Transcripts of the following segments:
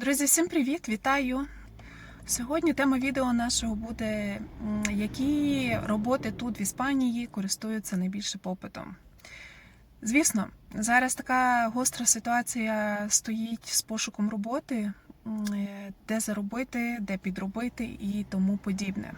Друзі, всім привіт! Вітаю! Сьогодні тема відео нашого буде, які роботи тут в Іспанії користуються найбільше попитом. Звісно, зараз така гостра ситуація стоїть з пошуком роботи, е, де заробити, де підробити і тому подібне.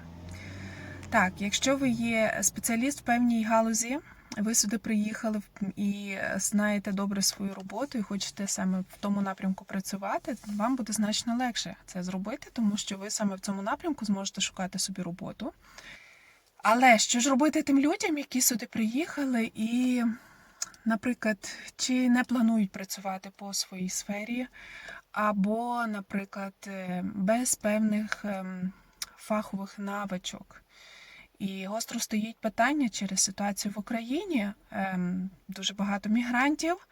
Так, якщо ви є спеціаліст в певній галузі, ви сюди приїхали і знаєте добре свою роботу і хочете саме в тому напрямку працювати, вам буде значно легше це зробити, тому що ви саме в цьому напрямку зможете шукати собі роботу. Але що ж робити тим людям, які сюди приїхали і, наприклад, чи не планують працювати по своїй сфері, або, наприклад, е, без певних ем, фахових навичок. І гостро стоїть питання через ситуацію в Україні. Ем, дуже багато мігрантів,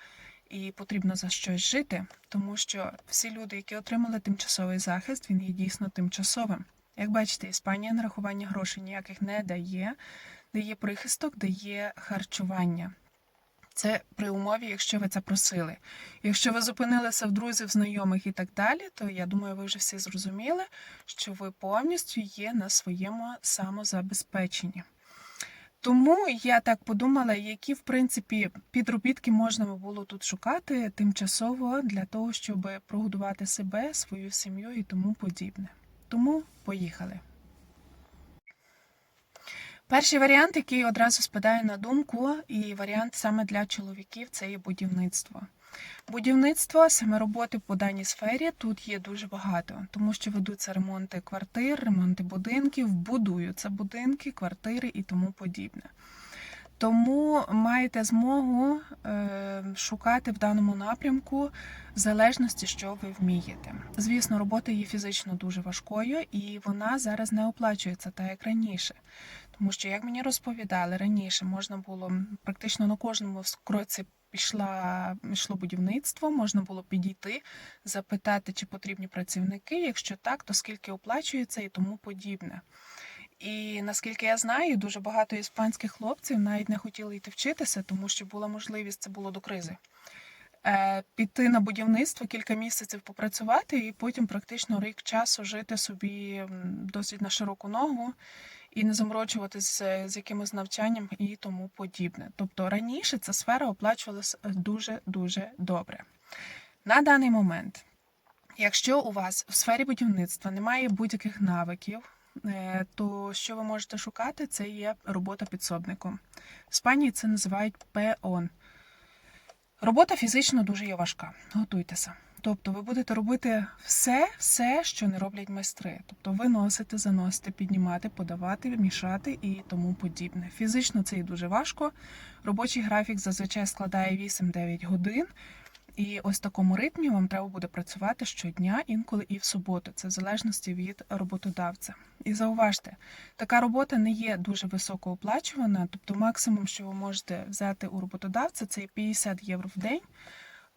і потрібно за щось жити, тому що всі люди, які отримали тимчасовий захист, він є дійсно тимчасовим. Як бачите, Іспанія нарахування грошей ніяких не дає, дає прихисток, дає харчування. Це при умові, якщо ви це просили. Якщо ви зупинилися в друзів, знайомих і так далі, то я думаю, ви вже всі зрозуміли, що ви повністю є на своєму самозабезпеченні. Тому я так подумала, які в принципі підробітки можна було тут шукати тимчасово для того, щоб прогодувати себе, свою сім'ю і тому подібне. Тому поїхали. Перший варіант, який одразу спадає на думку, і варіант саме для чоловіків це є будівництво. Будівництво, саме роботи по даній сфері тут є дуже багато, тому що ведуться ремонти квартир, ремонти будинків, будуються будинки, квартири і тому подібне. Тому маєте змогу е, шукати в даному напрямку в залежності, що ви вмієте. Звісно, робота є фізично дуже важкою, і вона зараз не оплачується так, як раніше. Тому що, як мені розповідали раніше, можна було практично на кожному кроці пішла йшло будівництво, можна було підійти, запитати, чи потрібні працівники. Якщо так, то скільки оплачується і тому подібне. І наскільки я знаю, дуже багато іспанських хлопців навіть не хотіли йти вчитися, тому що була можливість, це було до кризи. е, Піти на будівництво кілька місяців попрацювати, і потім практично рік часу жити собі досить на широку ногу і не заморочуватися з якимось навчанням і тому подібне. Тобто раніше ця сфера оплачувалася дуже дуже добре. На даний момент, якщо у вас в сфері будівництва немає будь-яких навиків, е, то що ви можете шукати, це є робота підсобником. В Іспанії це називають пеон. Робота фізично дуже є важка. Готуйтеся. Тобто ви будете робити все, все, що не роблять майстри. Тобто виносити, заносити, піднімати, подавати, мішати і тому подібне. Фізично це і дуже важко. Робочий графік зазвичай складає 8-9 годин. І ось такому ритмі вам треба буде працювати щодня, інколи і в суботу. Це в залежності від роботодавця. І зауважте, така робота не є дуже високооплачувана, тобто максимум, що ви можете взяти у роботодавця, це 50 євро в день.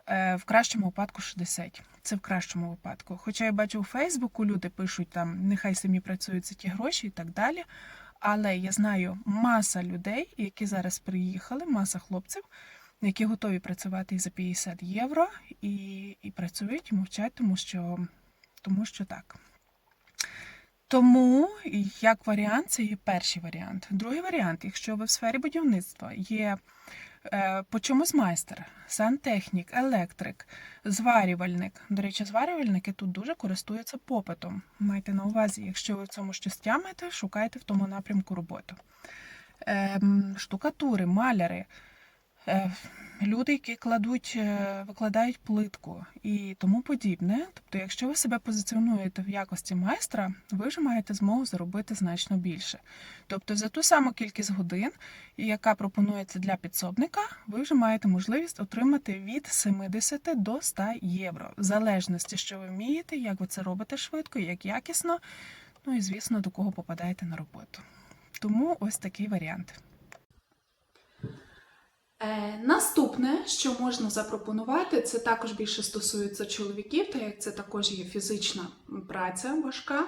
Е, В кращому випадку 60. Це в кращому випадку. Хоча я бачу у Фейсбуку, люди пишуть там, нехай самі працюють за ті гроші і так далі. Але я знаю маса людей, які зараз приїхали, маса хлопців, які готові працювати і за 50 євро, і, і працюють, і мовчать, тому що, тому що так. Тому, як варіант, це є перший варіант. Другий варіант, якщо ви в сфері будівництва є е, по чомусь майстер, сантехнік, електрик, зварювальник. До речі, зварювальники тут дуже користуються попитом. Майте на увазі, якщо ви в цьому щось тямите, шукайте в тому напрямку роботу. Ем, штукатури, маляри, е, люди, які кладуть, е, викладають плитку і тому подібне. Тобто, якщо ви себе позиціонуєте в якості майстра, ви вже маєте змогу заробити значно більше. Тобто, за ту саму кількість годин, яка пропонується для підсобника, ви вже маєте можливість отримати від 70 до 100 євро, в залежності, що ви вмієте, як ви це робите швидко, як якісно. Ну і звісно, до кого попадаєте на роботу. Тому ось такий варіант. Е, наступне, що можна запропонувати, це також більше стосується чоловіків, так як це також є фізична праця важка.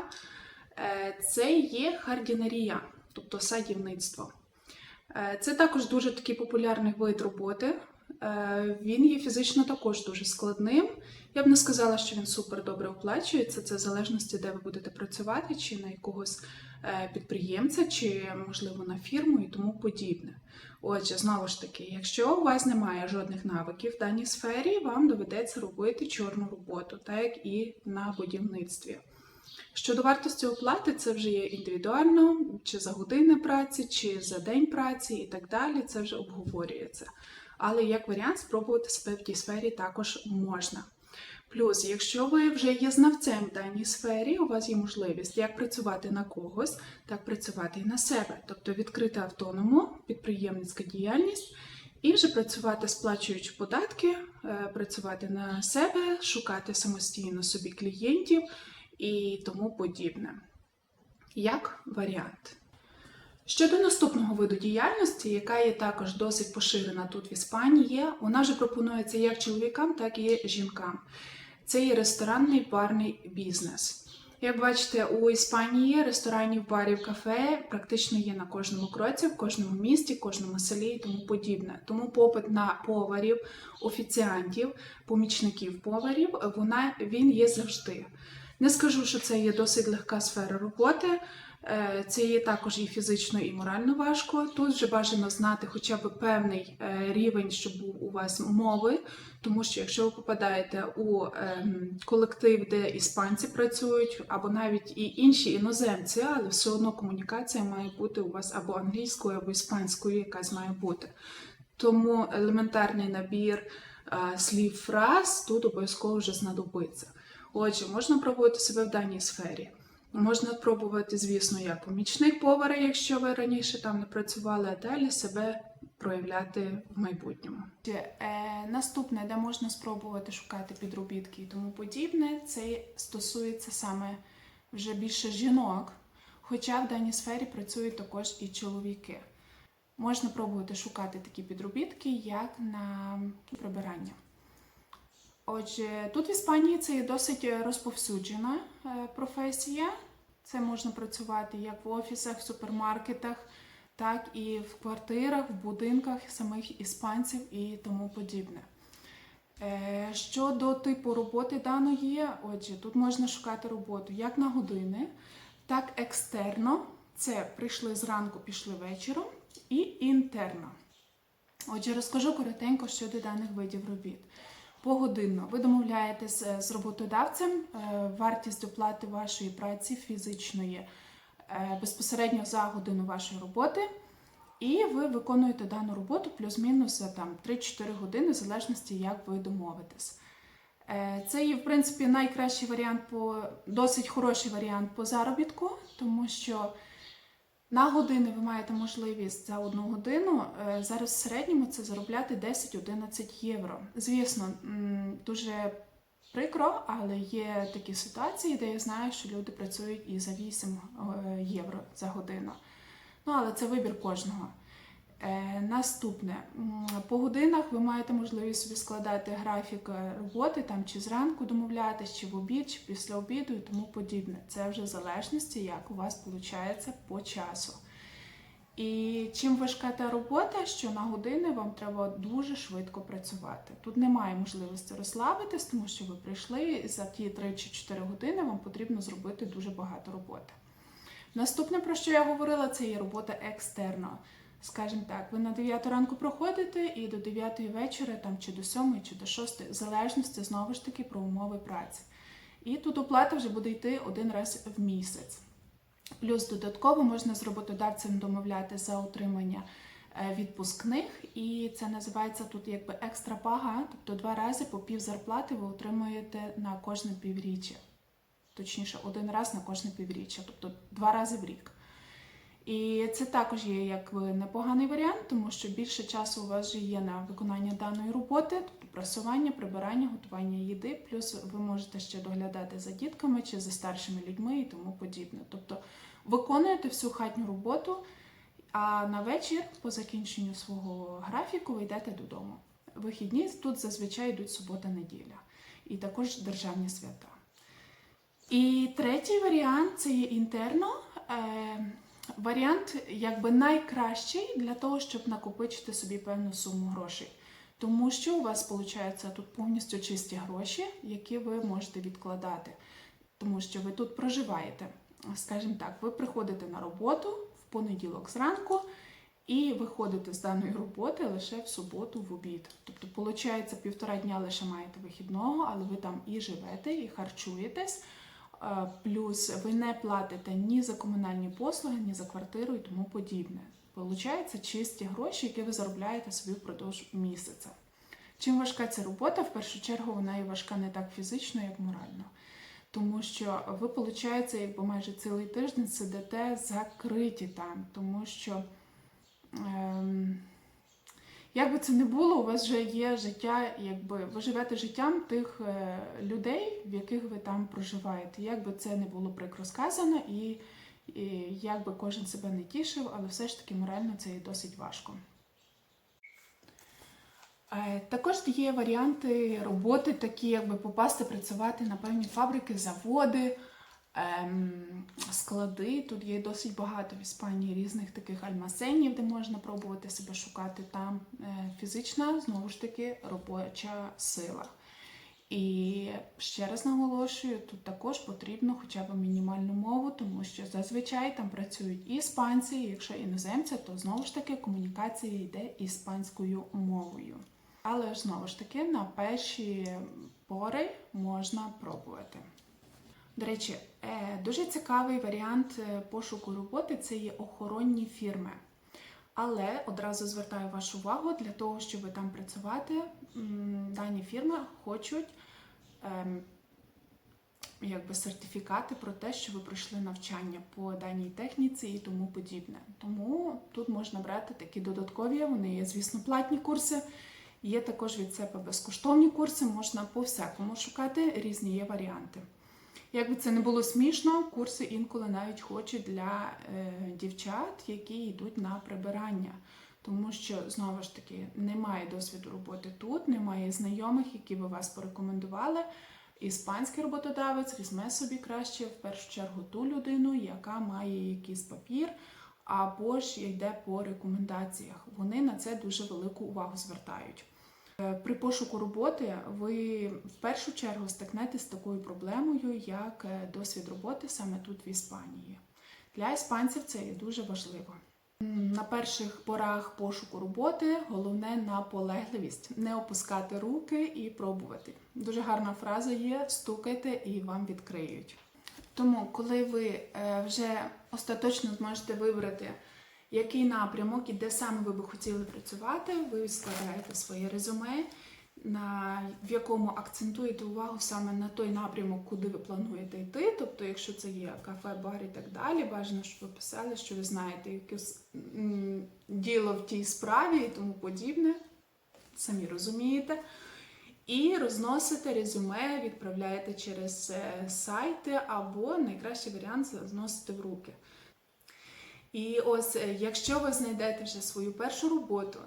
Е, це є хардінерія, тобто садівництво. Е, Це також дуже такий популярний вид роботи Він є фізично також дуже складним. Я б не сказала, що він супер добре оплачується. Це в залежності, де ви будете працювати, чи на якогось підприємця, чи можливо на фірму і тому подібне. Отже, знову ж таки, якщо у вас немає жодних навиків в даній сфері, вам доведеться робити чорну роботу, так як і на будівництві. Щодо вартості оплати, це вже є індивідуально, чи за години праці, чи за день праці і так далі. Це вже обговорюється. Але як варіант, спробувати себе в тій сфері також можна. Плюс, якщо ви вже є знавцем в даній сфері, у вас є можливість як працювати на когось, так працювати і на себе, тобто відкрити автономну підприємницька діяльність і вже працювати, сплачуючи податки, е, працювати на себе, шукати самостійно собі клієнтів і тому подібне. Як варіант. Щодо наступного виду діяльності, яка є також досить поширена тут в Іспанії, вона вже пропонується як чоловікам, так і жінкам. Це є ресторанний барний бізнес. Як бачите, у Іспанії ресторанів, барів, кафе практично є на кожному кроці, в кожному місті, кожному селі і тому подібне. Тому попит на поварів, офіціантів, помічників поварів, вона він є завжди. Не скажу, що це є досить легка сфера роботи. Е, Це є також і фізично, і морально важко. Тут вже бажано знати хоча б певний е, рівень, щоб був у вас мови, тому що якщо ви попадаєте у ем, колектив, де іспанці працюють, або навіть і інші іноземці, але все одно комунікація має бути у вас або англійською, або іспанською, якась має бути. Тому елементарний набір е, слів фраз тут обов'язково вже знадобиться. Отже, можна пробувати себе в даній сфері. Можна пробувати, звісно, як помічник повара, якщо ви раніше там не працювали, а далі себе проявляти в майбутньому. Е, наступне, де можна спробувати шукати підробітки і тому подібне, це стосується саме вже більше жінок, хоча в даній сфері працюють також і чоловіки. Можна пробувати шукати такі підробітки, як на прибирання. Отже, тут в Іспанії це є досить розповсюджена е, професія. Це можна працювати як в офісах, в супермаркетах, так і в квартирах, в будинках самих іспанців і тому подібне. Е, Щодо типу роботи даної, отже, тут можна шукати роботу як на години, так екстерно. Це прийшли зранку, пішли вечором, і інтерно. Отже, розкажу коротенько щодо даних видів робіт. Погодинно ви домовляєтесь е, з роботодавцем е, вартість оплати вашої праці фізичної е, безпосередньо за годину вашої роботи, і ви виконуєте дану роботу плюс-мінус там 3-4 години, в залежності, як ви домовитесь. Це є, в принципі, найкращий варіант по досить хороший варіант по заробітку, тому що на години ви маєте можливість за одну годину е, зараз в середньому це заробляти 10-11 євро. Звісно, дуже прикро, але є такі ситуації, де я знаю, що люди працюють і за 8 е, євро за годину. Ну, але це вибір кожного. Е, Наступне по годинах ви маєте можливість собі складати графік е, роботи там чи зранку домовлятись, чи в обід, чи після обіду і тому подібне. Це вже в залежності, як у вас виходить по часу. І чим важка та робота, що на години вам треба дуже швидко працювати. Тут немає можливості розслабитись, тому що ви прийшли і за ті 3 чи 4 години вам потрібно зробити дуже багато роботи. Наступне, про що я говорила, це є робота екстерно. Скажімо так, ви на 9 ранку проходите і до 9 вечора, там чи до 7, чи до 6, в залежності знову ж таки про умови праці. І тут оплата вже буде йти один раз в місяць. Плюс додатково можна з роботодавцем домовляти за отримання е, відпускних, і це називається тут якби екстра пага, тобто два рази по пів зарплати ви отримуєте на кожне півріччя. Точніше, один раз на кожне півріччя, тобто два рази в рік. І це також є як непоганий варіант, тому що більше часу у вас вже є на виконання даної роботи, тобто прасування, прибирання, готування їди, плюс ви можете ще доглядати за дітками чи за старшими людьми і тому подібне. Тобто виконуєте всю хатню роботу, а на вечір, по закінченню свого графіку, ви йдете додому. Вихідні тут зазвичай йдуть субота-неділя, і також державні свята. І третій варіант це є інтерно. Варіант якби найкращий для того, щоб накопичити собі певну суму грошей. Тому що у вас виходить тут повністю чисті гроші, які ви можете відкладати. Тому що ви тут проживаєте. Скажімо так, ви приходите на роботу в понеділок зранку і виходите з даної роботи лише в суботу в обід. Тобто, виходить, півтора дня лише маєте вихідного, але ви там і живете, і харчуєтесь. Е, Плюс ви не платите ні за комунальні послуги, ні за квартиру і тому подібне. Получається чисті гроші, які ви заробляєте собі впродовж місяця. Чим важка ця робота? В першу чергу вона і важка не так фізично, як морально. Тому що ви, виходить, якби майже цілий тиждень сидите закриті там, тому що, ем, як би це не було, у вас вже є життя, якби ви живете життям тих е, людей, в яких ви там проживаєте. Як би це не було прикро сказано, і, і як би кожен себе не тішив, але все ж таки морально це є досить важко. Е, Також є варіанти роботи, такі якби попасти працювати на певні фабрики, заводи, склади. Тут є досить багато в Іспанії різних таких альмасенів, де можна пробувати себе шукати. Там е, фізична, знову ж таки, робоча сила. І ще раз наголошую, тут також потрібно хоча б мінімальну мову, тому що зазвичай там працюють і іспанці, і якщо іноземці, то знову ж таки комунікація йде іспанською мовою. Але ж знову ж таки на перші пори можна пробувати. До речі, е, дуже цікавий варіант е, пошуку роботи це є охоронні фірми. Але одразу звертаю вашу увагу для того, щоб там працювати, дані фірми хочуть ем, якби сертифікати про те, що ви пройшли навчання по даній техніці і тому подібне. Тому тут можна брати такі додаткові, вони є, звісно, платні курси. Є також від себе безкоштовні курси, можна по всякому шукати, різні є варіанти. Як би це не було смішно, курси інколи навіть хочуть для е, дівчат, які йдуть на прибирання. Тому що, знову ж таки, немає досвіду роботи тут, немає знайомих, які би вас порекомендували. Іспанський роботодавець візьме собі краще в першу чергу ту людину, яка має якийсь папір, або ж йде по рекомендаціях. Вони на це дуже велику увагу звертають. Е, При пошуку роботи ви в першу чергу стикнетеся з такою проблемою, як е, досвід роботи саме тут в Іспанії. Для іспанців це є дуже важливо. На перших порах пошуку роботи головне наполегливість, не опускати руки і пробувати. Дуже гарна фраза є: стукайте і вам відкриють. Тому, коли ви е, вже остаточно зможете вибрати, який напрямок і де саме ви би хотіли працювати, ви складаєте своє резюме, на, в якому акцентуєте увагу саме на той напрямок, куди ви плануєте йти. Тобто, якщо це є кафе, бар і так далі, бажано, щоб ви писали, що ви знаєте якесь діло в тій справі і тому подібне. Самі розумієте. І розносите резюме, відправляєте через е, сайти, або найкращий варіант це зносите в руки. І ось, е, якщо ви знайдете вже свою першу роботу,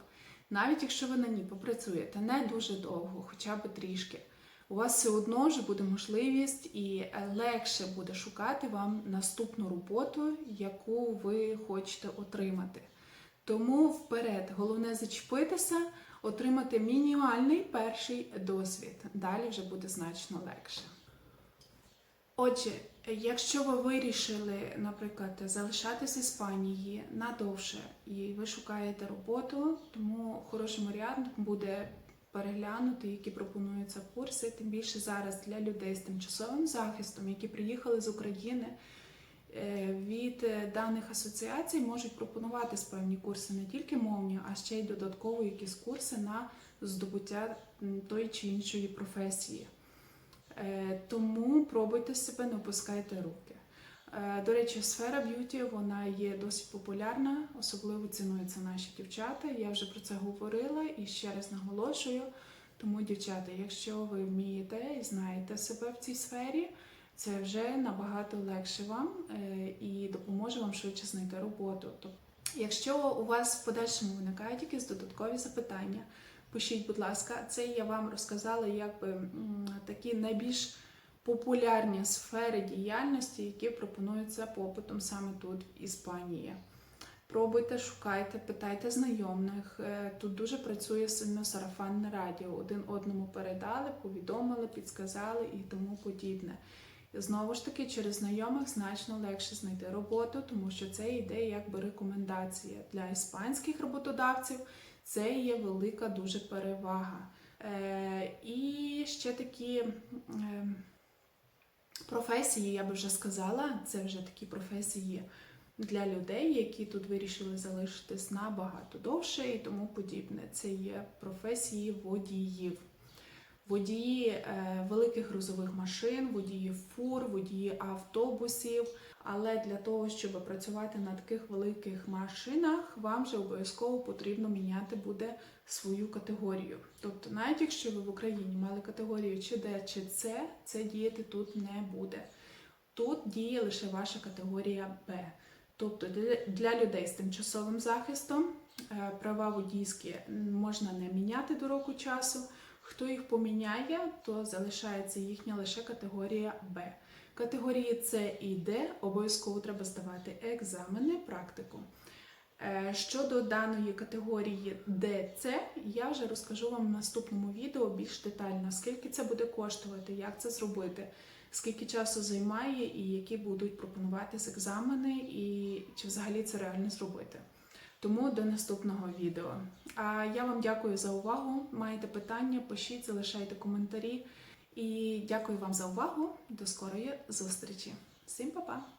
навіть якщо ви на ній попрацюєте не дуже довго, хоча б трішки, у вас все одно вже буде можливість і е, легше буде шукати вам наступну роботу, яку ви хочете отримати. Тому вперед, головне зачепитися, отримати мінімальний перший досвід. Далі вже буде значно легше. Отже, якщо ви вирішили, наприклад, залишатися в Іспанії надовше і ви шукаєте роботу, тому хорошим варіантом буде переглянути, які пропонуються курси, тим більше зараз для людей з тимчасовим захистом, які приїхали з України. е, Від е, даних асоціацій можуть пропонувати певні курси не тільки мовні, а ще й додатково якісь курси на здобуття м, тої чи іншої професії. Е, Тому пробуйте себе, не опускайте руки. Е, До речі, сфера б'юті вона є досить популярна, особливо цінуються наші дівчата. Я вже про це говорила і ще раз наголошую. Тому, дівчата, якщо ви вмієте і знаєте себе в цій сфері, це вже набагато легше вам е, і допоможе вам швидше знайти роботу. Якщо у вас в подальшому виникають якісь додаткові запитання, пишіть, будь ласка, це я вам розказала якби такі найбільш популярні сфери діяльності, які пропонуються попитом саме тут, в Іспанії. Пробуйте, шукайте, питайте знайомих. Е, Тут дуже працює сильно сарафанне радіо. Один одному передали, повідомили, підсказали і тому подібне. Знову ж таки, через знайомих значно легше знайти роботу, тому що це йде якби рекомендація для іспанських роботодавців. Це є велика дуже перевага. Е, і ще такі е, професії, я би вже сказала, це вже такі професії для людей, які тут вирішили залишитись набагато довше і тому подібне. Це є професії водіїв. Водії е, великих грузових машин, водії фур, водії автобусів. Але для того, щоб працювати на таких великих машинах, вам же обов'язково потрібно міняти буде свою категорію. Тобто, навіть якщо ви в Україні мали категорію чи Д, чи С, це діяти тут не буде. Тут діє лише ваша категорія Б. Тобто для, людей з тимчасовим захистом е, права водійські можна не міняти до року часу. Хто їх поміняє, то залишається їхня лише категорія Б. Категорії С і Д обов'язково треба здавати екзамени, практику. Е, Щодо даної категорії ДЦ, я вже розкажу вам в наступному відео більш детально, скільки це буде коштувати, як це зробити, скільки часу займає і які будуть пропонуватись екзамени, і чи взагалі це реально зробити. Тому до наступного відео. А я вам дякую за увагу. Маєте питання, пишіть, залишайте коментарі. І дякую вам за увагу. До скорої зустрічі. Всім па-па!